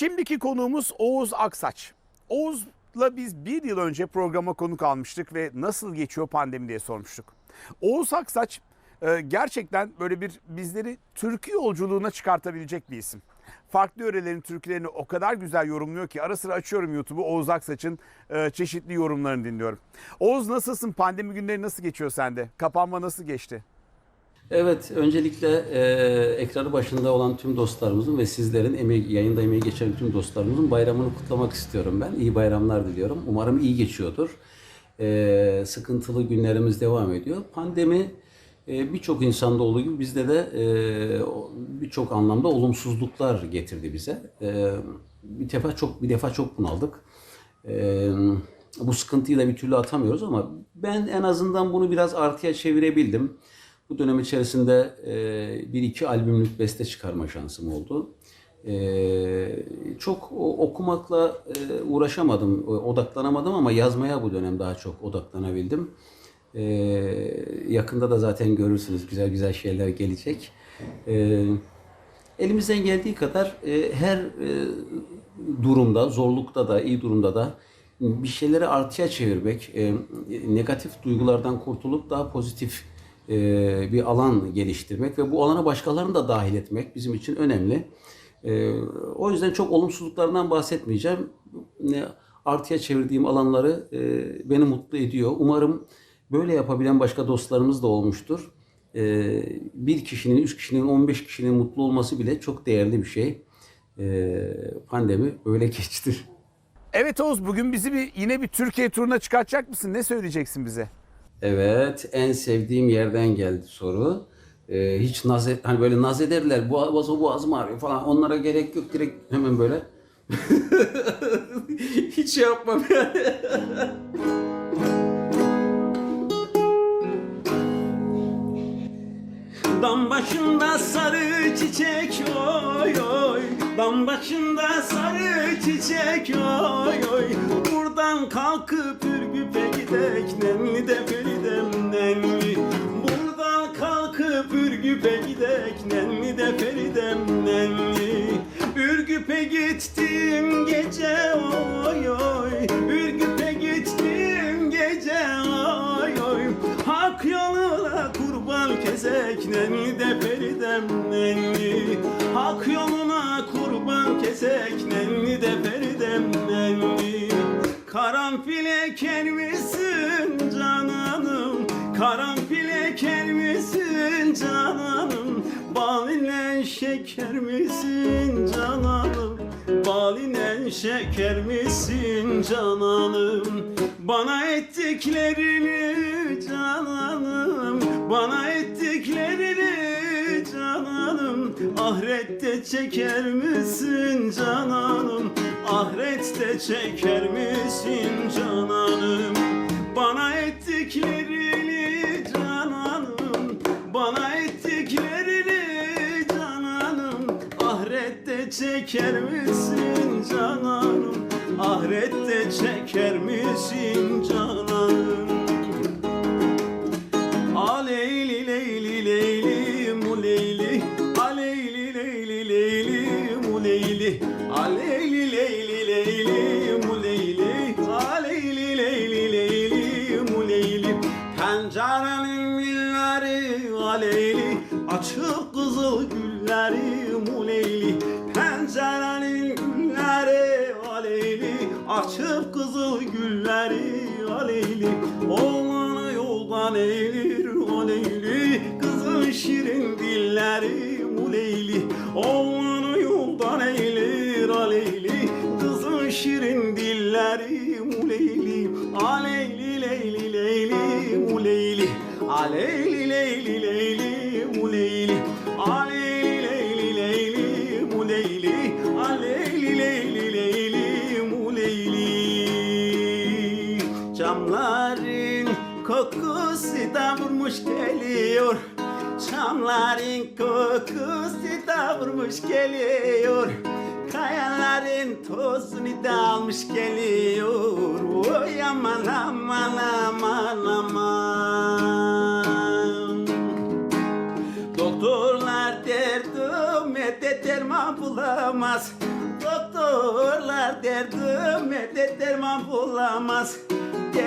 Şimdiki konuğumuz Oğuz Aksaç. Oğuz'la biz bir yıl önce programa konuk almıştık ve nasıl geçiyor pandemi diye sormuştuk. Oğuz Aksaç e, gerçekten böyle bir bizleri türkü yolculuğuna çıkartabilecek bir isim. Farklı yörelerin türkülerini o kadar güzel yorumluyor ki ara sıra açıyorum YouTube'u Oğuz Aksaç'ın e, çeşitli yorumlarını dinliyorum. Oğuz nasılsın? Pandemi günleri nasıl geçiyor sende? Kapanma nasıl geçti? Evet, öncelikle e, ekranı başında olan tüm dostlarımızın ve sizlerin emeği, yayında emeği geçen tüm dostlarımızın bayramını kutlamak istiyorum ben. İyi bayramlar diliyorum. Umarım iyi geçiyordur. E, sıkıntılı günlerimiz devam ediyor. Pandemi e, birçok insanda olduğu gibi bizde de e, birçok anlamda olumsuzluklar getirdi bize. E, bir defa çok bir defa çok bunaldık. E, bu sıkıntıyı da bir türlü atamıyoruz ama ben en azından bunu biraz artıya çevirebildim. Bu dönem içerisinde e, bir iki albümlük beste çıkarma şansım oldu. E, çok okumakla e, uğraşamadım, o- odaklanamadım ama yazmaya bu dönem daha çok odaklanabildim. E, yakında da zaten görürsünüz güzel güzel şeyler gelecek. E, elimizden geldiği kadar e, her e, durumda, zorlukta da, iyi durumda da bir şeyleri artıya çevirmek, e, negatif duygulardan kurtulup daha pozitif e, bir alan geliştirmek ve bu alana başkalarını da dahil etmek bizim için önemli. E, o yüzden çok olumsuzluklardan bahsetmeyeceğim. Artıya çevirdiğim alanları e, beni mutlu ediyor. Umarım böyle yapabilen başka dostlarımız da olmuştur. E, bir kişinin, üç kişinin, 15 kişinin mutlu olması bile çok değerli bir şey. E, pandemi böyle geçti. Evet Oğuz bugün bizi bir yine bir Türkiye turuna çıkartacak mısın? Ne söyleyeceksin bize? Evet, en sevdiğim yerden geldi soru. Ee, hiç naz et, hani böyle naz ederler, boğaz, boğazım ağrıyor falan. Onlara gerek yok, direkt hemen böyle. hiç şey yapmam yani. Dam başında sarı çiçek oy oy. Dam başında sarı çiçek oy oy. Buradan kalkıp Ürgüp'e gidek Nemli de Feridem nemli. Buradan kalkıp Ürgüp'e gidek Nemli de Feridem kesek nenli de feridem nenli Hak yoluna kurban kesek nenli de feridem nenli Karanfil eker misin cananım. Karanfil eker misin cananım. Bal ile şeker misin cananım Bal ile şeker misin cananım? Bana ettiklerini cananım Bana ettiklerini cananım. Ahirette çeker misin cananım? Ahirette çeker misin cananım? Bana ettiklerini çeker misin cananım? Ahirette çeker misin cananım? Aleyli leyli leyli mu leyli? Aleyli leyli leyli mu leyli? Aleyli leyli leyli mu leyli? Aleyli leyli leyli mu leyli? Pencerenin milleri aleyli Açık kızıl gülleri Açık kızıl gülleri aleyli Oğlanı yoldan eğilir aleyli. Kızın şirin dilleri muleyli Oğlanı yoldan eğilir aleyli. Kızın şirin dilleri muleyli Aleyli leyli leyli muleyli. Aleyli leyli leyli Camların kokusu da vurmuş geliyor. Çamların kokusu da vurmuş geliyor. Kayaların tozunu da almış geliyor. Oy aman aman aman aman. Doktorlar derdime de derman bulamaz. Doktor da derdime de derman bulamaz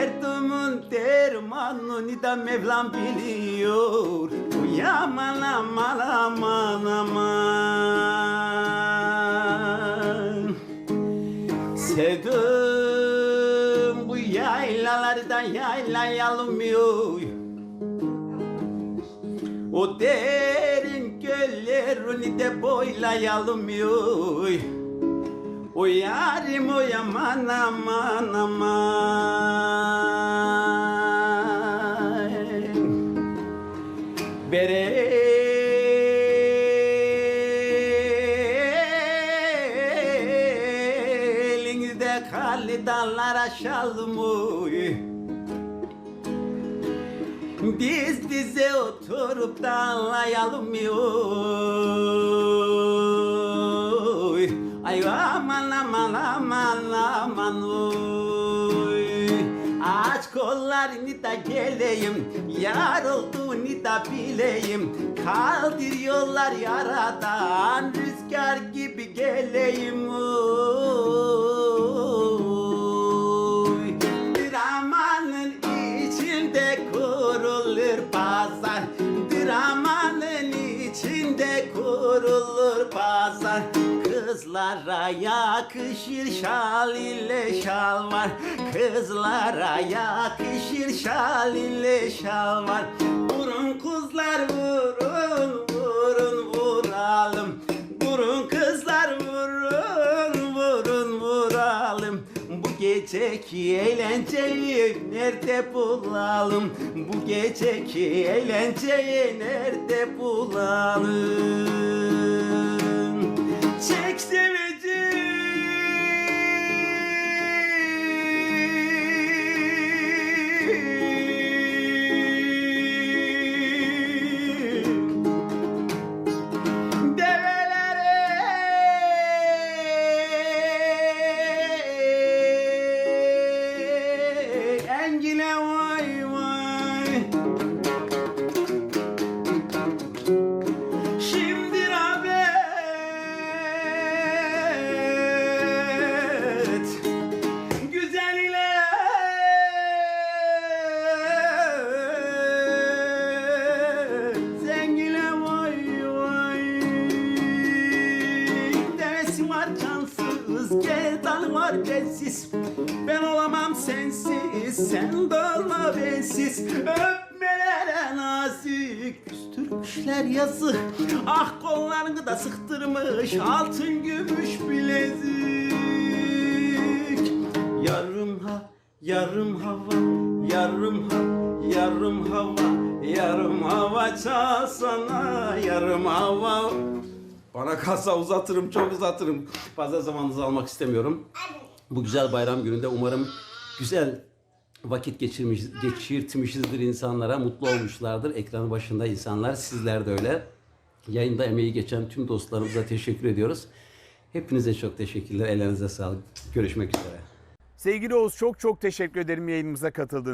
Derdimin dermanını da Mevlam biliyor. Uy aman aman aman. Sevdim bu yaylalardan yaylayalımıyor O derin göllerini de boylayalım yoy O yarim o yaman aman aman. Berelinizde kalli dallar aşalım oy Diz dize oturup da anlayalım Ay aman aman aman aman oy Aç kollarını da geleyim Yar olduğunu da bileyim. Kaldır yollar yaradan Rüzgar gibi geleyim oy. Dramanın içinde kurulur pazar. Dramanın içinde kurulur pazar Kızlara yakışır şal ile şal var. Kızlara yakışır şal ile şal var. Vurun kızlar vurun vurun vuralım. Vurun kızlar vurun vurun vuralım. Bu geceki eğlenceyi nerede bulalım? Bu geceki eğlenceyi nerede bulalım var bensiz Ben olamam sensiz Sen de bensiz Öpmelere nazik Küstürmüşler yazık Ah kollarını da sıktırmış Altın gümüş bilezik Yarım ha, yarım hava, yarım ha, yarım hava, yarım hava çalsana, yarım hava. Bana kalsa uzatırım, çok uzatırım. Fazla zamanınızı almak istemiyorum. Bu güzel bayram gününde umarım güzel vakit geçirmiş, geçirtmişizdir insanlara, mutlu olmuşlardır. Ekranı başında insanlar, sizler de öyle. Yayında emeği geçen tüm dostlarımıza teşekkür ediyoruz. Hepinize çok teşekkürler, ellerinize sağlık. Görüşmek üzere. Sevgili Oğuz çok çok teşekkür ederim yayınımıza katıldığın.